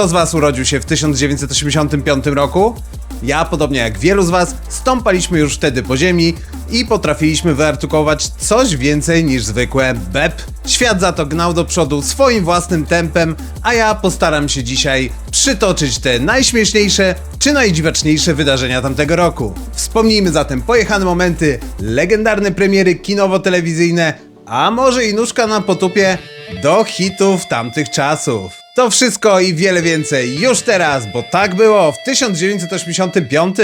Kto z Was urodził się w 1985 roku? Ja, podobnie jak wielu z Was, stąpaliśmy już wtedy po ziemi i potrafiliśmy wyartykułować coś więcej niż zwykłe BEP. Świat za to gnał do przodu swoim własnym tempem, a ja postaram się dzisiaj przytoczyć te najśmieszniejsze czy najdziwaczniejsze wydarzenia tamtego roku. Wspomnijmy zatem pojechane momenty, legendarne premiery kinowo-telewizyjne, a może i nóżka na potupie do hitów tamtych czasów. To wszystko i wiele więcej już teraz, bo tak było w 1985.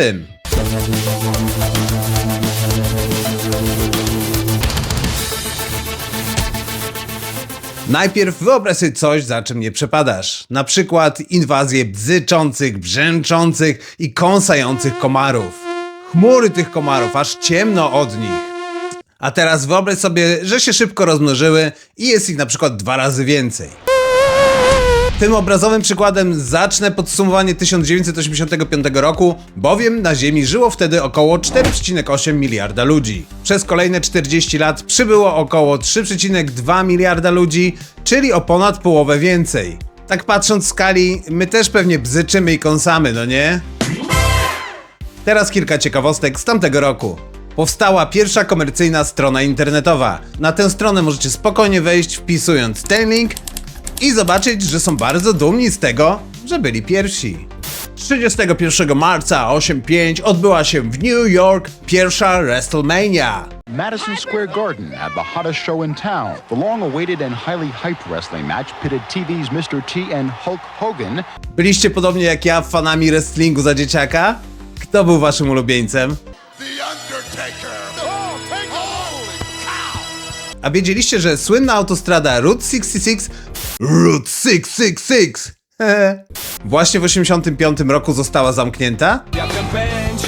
Najpierw wyobraź sobie coś, za czym nie przepadasz. Na przykład inwazję bzyczących, brzęczących i kąsających komarów. Chmury tych komarów, aż ciemno od nich. A teraz wyobraź sobie, że się szybko rozmnożyły i jest ich na przykład dwa razy więcej. Tym obrazowym przykładem zacznę podsumowanie 1985 roku, bowiem na Ziemi żyło wtedy około 4,8 miliarda ludzi. Przez kolejne 40 lat przybyło około 3,2 miliarda ludzi, czyli o ponad połowę więcej. Tak patrząc w skali, my też pewnie bzyczymy i kąsamy, no nie? Teraz kilka ciekawostek z tamtego roku. Powstała pierwsza komercyjna strona internetowa. Na tę stronę możecie spokojnie wejść wpisując ten link i zobaczyć, że są bardzo dumni z tego, że byli pierwsi. 31 marca 85 odbyła się w New York pierwsza WrestleMania. Madison Square Garden had the hottest show in town. The long awaited and highly hyped wrestling match pitted TV's Mr. T and Hulk Hogan Byliście podobnie jak ja fanami wrestlingu za dzieciaka? Kto był waszym ulubieńcem? The Undertaker! A wiedzieliście, że słynna autostrada Route 66 Route 666 hehe, właśnie w 85 roku została zamknięta? Wiatrem pędź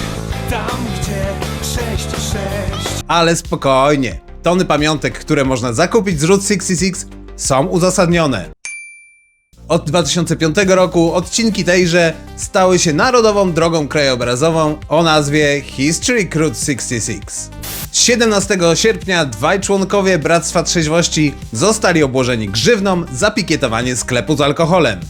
tam, gdzie 6-6 Ale spokojnie. Tony pamiątek, które można zakupić z Route 66 są uzasadnione. Od 2005 roku odcinki tejże stały się narodową drogą krajobrazową o nazwie History Route 66. 17 sierpnia dwaj członkowie Bractwa Trzeźwości zostali obłożeni grzywną za pikietowanie sklepu z alkoholem.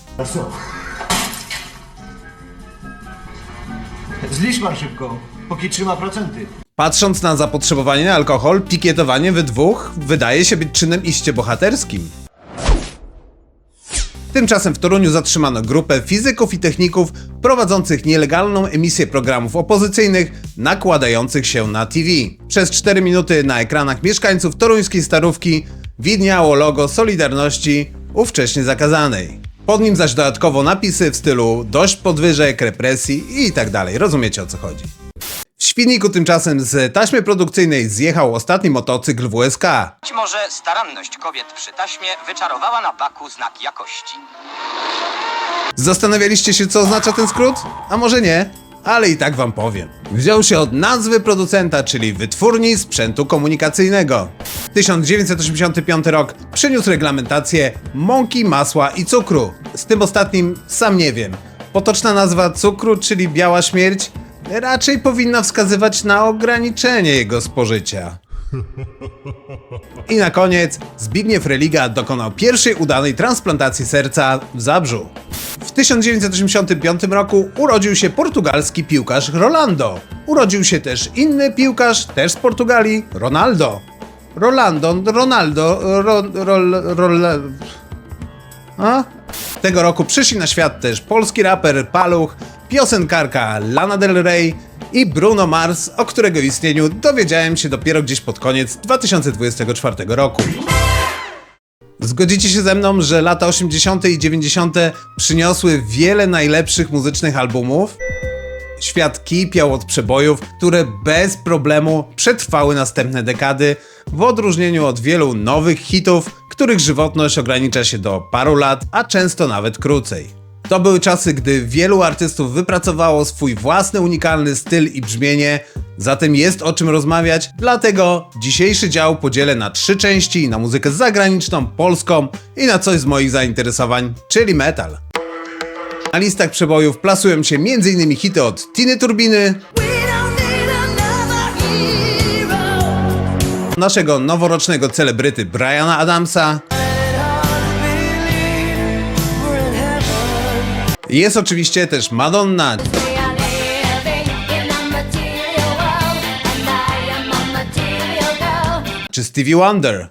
Zlicz pan szybko, póki trzyma procenty. Patrząc na zapotrzebowanie na alkohol, pikietowanie we dwóch wydaje się być czynem iście bohaterskim. Tymczasem w Toruniu zatrzymano grupę fizyków i techników prowadzących nielegalną emisję programów opozycyjnych nakładających się na TV. Przez 4 minuty na ekranach mieszkańców toruńskiej starówki widniało logo Solidarności ówcześnie zakazanej. Pod nim zaś dodatkowo napisy w stylu dość podwyżek, represji i tak dalej. Rozumiecie o co chodzi. W Świdniku tymczasem z taśmy produkcyjnej zjechał ostatni motocykl WSK. Być może staranność kobiet przy taśmie wyczarowała na baku znak jakości. Zastanawialiście się, co oznacza ten skrót? A może nie? Ale i tak wam powiem. Wziął się od nazwy producenta, czyli wytwórni sprzętu komunikacyjnego. 1985 rok przyniósł reglamentację mąki, masła i cukru. Z tym ostatnim sam nie wiem. Potoczna nazwa cukru, czyli biała śmierć, raczej powinna wskazywać na ograniczenie jego spożycia. I na koniec Zbigniew Religa dokonał pierwszej udanej transplantacji serca w Zabrzu. W 1985 roku urodził się portugalski piłkarz Rolando. Urodził się też inny piłkarz, też z Portugalii, Ronaldo. Rolando, Ronaldo, ro, rol, rol, a? Tego roku przyszli na świat też polski raper Paluch, piosenkarka Lana Del Rey i Bruno Mars, o którego istnieniu dowiedziałem się dopiero gdzieś pod koniec 2024 roku. Zgodzicie się ze mną, że lata 80. i 90. przyniosły wiele najlepszych muzycznych albumów? Świat kipiał od przebojów, które bez problemu przetrwały następne dekady, w odróżnieniu od wielu nowych hitów, których żywotność ogranicza się do paru lat, a często nawet krócej. To były czasy, gdy wielu artystów wypracowało swój własny unikalny styl i brzmienie, zatem jest o czym rozmawiać, dlatego dzisiejszy dział podzielę na trzy części, na muzykę zagraniczną, polską i na coś z moich zainteresowań, czyli metal. Na listach przebojów plasują się m.in. hity od Tiny Turbiny, naszego noworocznego celebryty Briana Adamsa, Jest oczywiście też Madonna, czy Stevie Wonder.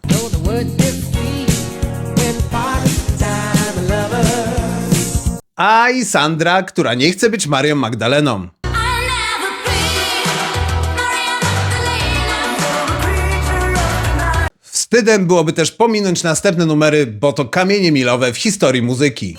A i Sandra, która nie chce być Marią Magdaleną. Wstydem byłoby też pominąć następne numery, bo to kamienie milowe w historii muzyki.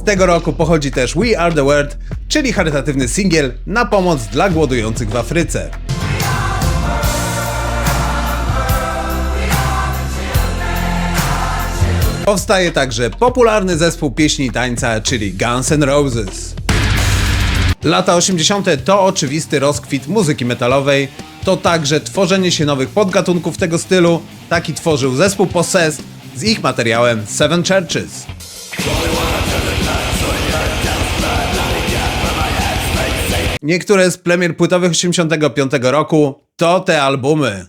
Z tego roku pochodzi też We Are The World, czyli charytatywny singiel na pomoc dla głodujących w Afryce. Powstaje także popularny zespół pieśni i tańca, czyli Guns N' Roses. Lata 80. to oczywisty rozkwit muzyki metalowej, to także tworzenie się nowych podgatunków tego stylu. Taki tworzył zespół Possessed z ich materiałem Seven Churches. Niektóre z premier płytowych 85 roku to te albumy.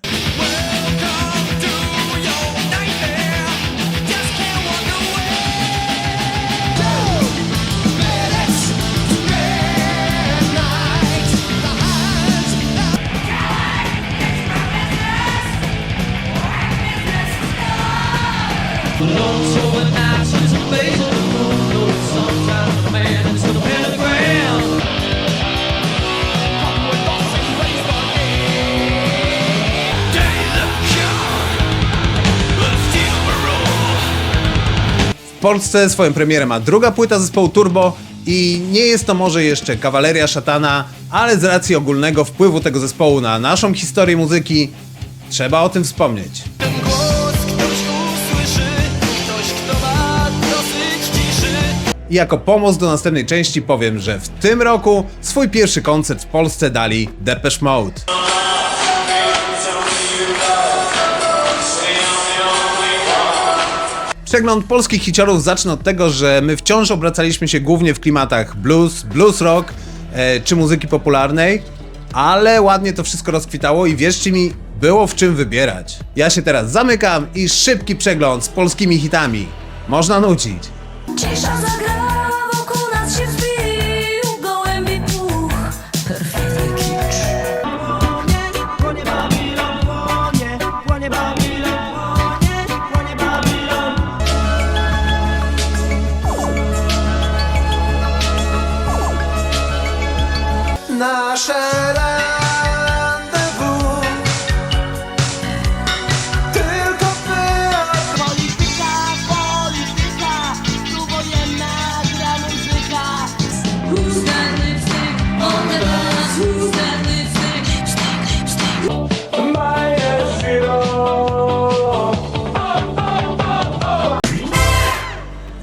W Polsce swoją premierę ma druga płyta zespołu Turbo i nie jest to może jeszcze kawaleria szatana, ale z racji ogólnego wpływu tego zespołu na naszą historię muzyki trzeba o tym wspomnieć. I jako pomoc do następnej części powiem, że w tym roku swój pierwszy koncert w Polsce dali Depeche Mode. Przegląd polskich hiciorów zacznę od tego, że my wciąż obracaliśmy się głównie w klimatach blues, blues rock e, czy muzyki popularnej, ale ładnie to wszystko rozkwitało i wierzcie mi, było w czym wybierać. Ja się teraz zamykam i szybki przegląd z polskimi hitami. Można nucić. Cisza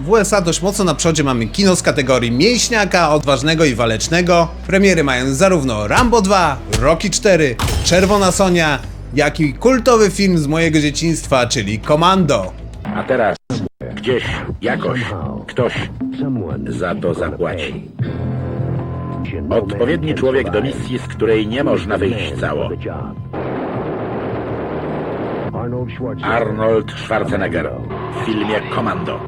W USA dość mocno na przodzie mamy kino z kategorii mięśniaka, odważnego i walecznego. Premiery mają zarówno Rambo 2, Rocky 4, Czerwona Sonia, jak i kultowy film z mojego dzieciństwa, czyli Commando. A teraz gdzieś, jakoś, ktoś za to zapłaci. Odpowiedni człowiek do misji, z której nie można wyjść cało. Arnold Schwarzenegger w filmie Komando.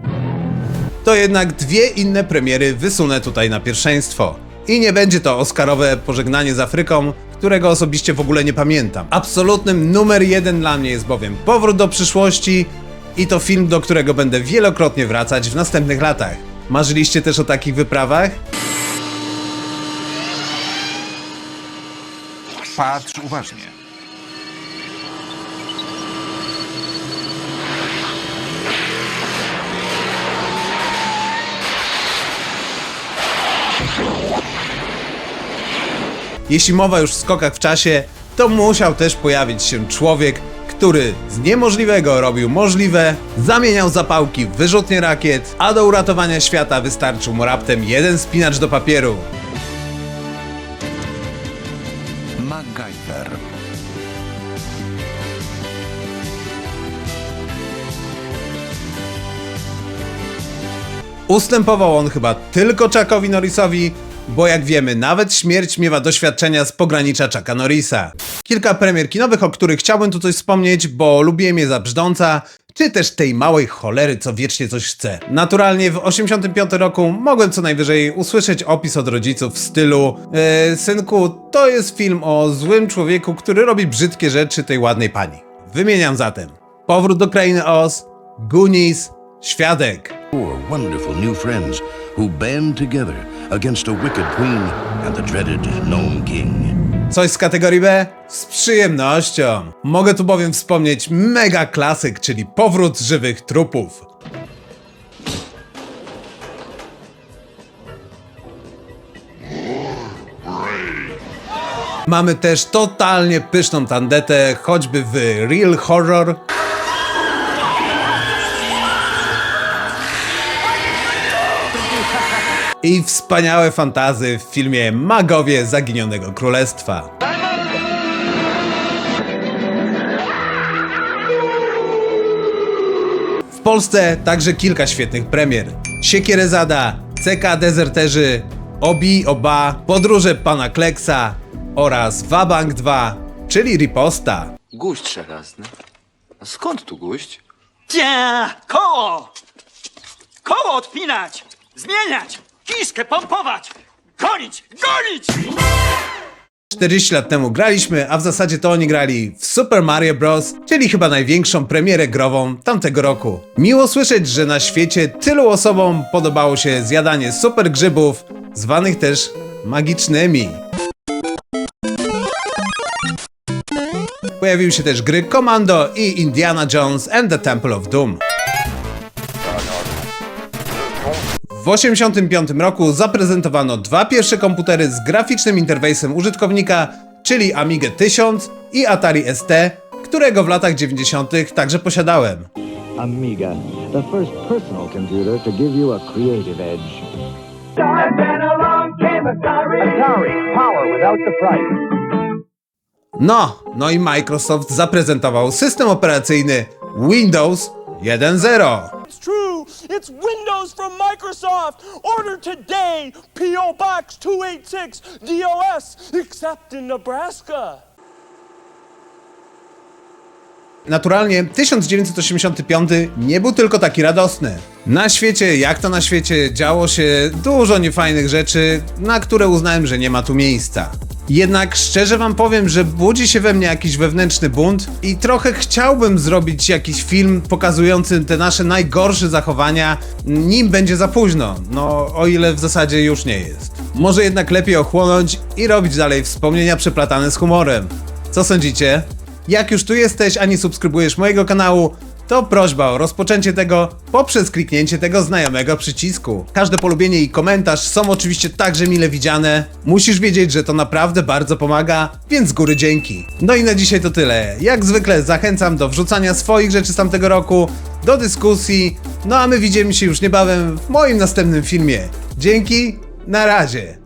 To jednak dwie inne premiery wysunę tutaj na pierwszeństwo. I nie będzie to Oscarowe pożegnanie z Afryką, którego osobiście w ogóle nie pamiętam. Absolutnym numer jeden dla mnie jest bowiem Powrót do przyszłości i to film, do którego będę wielokrotnie wracać w następnych latach. Marzyliście też o takich wyprawach? Patrz uważnie. Jeśli mowa już w skokach w czasie, to musiał też pojawić się człowiek, który z niemożliwego robił możliwe, zamieniał zapałki w wyrzutnie rakiet, a do uratowania świata wystarczył mu raptem jeden spinacz do papieru. MacGyver. Ustępował on chyba tylko Chuckowi Norrisowi, bo jak wiemy, nawet śmierć miewa doświadczenia z pogranicza Chucka Norrisa. Kilka premier kinowych, o których chciałbym tu coś wspomnieć, bo lubiłem je za brzdąca, czy też tej małej cholery, co wiecznie coś chce. Naturalnie w 85 roku mogłem co najwyżej usłyszeć opis od rodziców w stylu e, Synku, to jest film o złym człowieku, który robi brzydkie rzeczy tej ładnej pani. Wymieniam zatem. Powrót do Krainy Oz, Goonies, Świadek. Four wonderful new friends who band together against a wicked queen and the dreaded Gnome King. Coś z kategorii B? Z przyjemnością. Mogę tu bowiem wspomnieć mega klasyk, czyli powrót żywych trupów. Mamy też totalnie pyszną tandetę, choćby w Real Horror. I wspaniałe fantazy w filmie Magowie Zaginionego Królestwa. W Polsce także kilka świetnych premier. Siekierezada, CK Dezerterzy, Obi Oba, Podróże Pana Kleksa oraz Wabank 2, czyli Riposta. Guść żelazny. A skąd tu guść? Cia! Koło! Koło odpinać! Zmieniać! Kiszkę pompować! Gonić! Gonić! 40 lat temu graliśmy, a w zasadzie to oni grali w Super Mario Bros., czyli chyba największą premierę grową tamtego roku. Miło słyszeć, że na świecie tylu osobom podobało się zjadanie super grzybów, zwanych też magicznymi. Pojawiły się też gry Commando i Indiana Jones and the Temple of Doom. W 1985 roku zaprezentowano dwa pierwsze komputery z graficznym interfejsem użytkownika, czyli Amigę 1000 i Atari ST, którego w latach 90. także posiadałem. Amiga, the first personal computer to give you a creative edge. No, no i Microsoft zaprezentował system operacyjny Windows 1.0. It's Windows from Microsoft! Order today! P.O. Box 286 DOS, except in Nebraska! Naturalnie 1985 nie był tylko taki radosny. Na świecie, jak to na świecie, działo się dużo niefajnych rzeczy, na które uznałem, że nie ma tu miejsca. Jednak szczerze wam powiem, że budzi się we mnie jakiś wewnętrzny bunt i trochę chciałbym zrobić jakiś film pokazujący te nasze najgorsze zachowania, nim będzie za późno. No, o ile w zasadzie już nie jest. Może jednak lepiej ochłonąć i robić dalej wspomnienia przeplatane z humorem. Co sądzicie? Jak już tu jesteś, a nie subskrybujesz mojego kanału, to prośba o rozpoczęcie tego poprzez kliknięcie tego znajomego przycisku. Każde polubienie i komentarz są oczywiście także mile widziane. Musisz wiedzieć, że to naprawdę bardzo pomaga, więc z góry dzięki. No i na dzisiaj to tyle. Jak zwykle zachęcam do wrzucania swoich rzeczy z tamtego roku, do dyskusji, no a my widzimy się już niebawem w moim następnym filmie. Dzięki, na razie.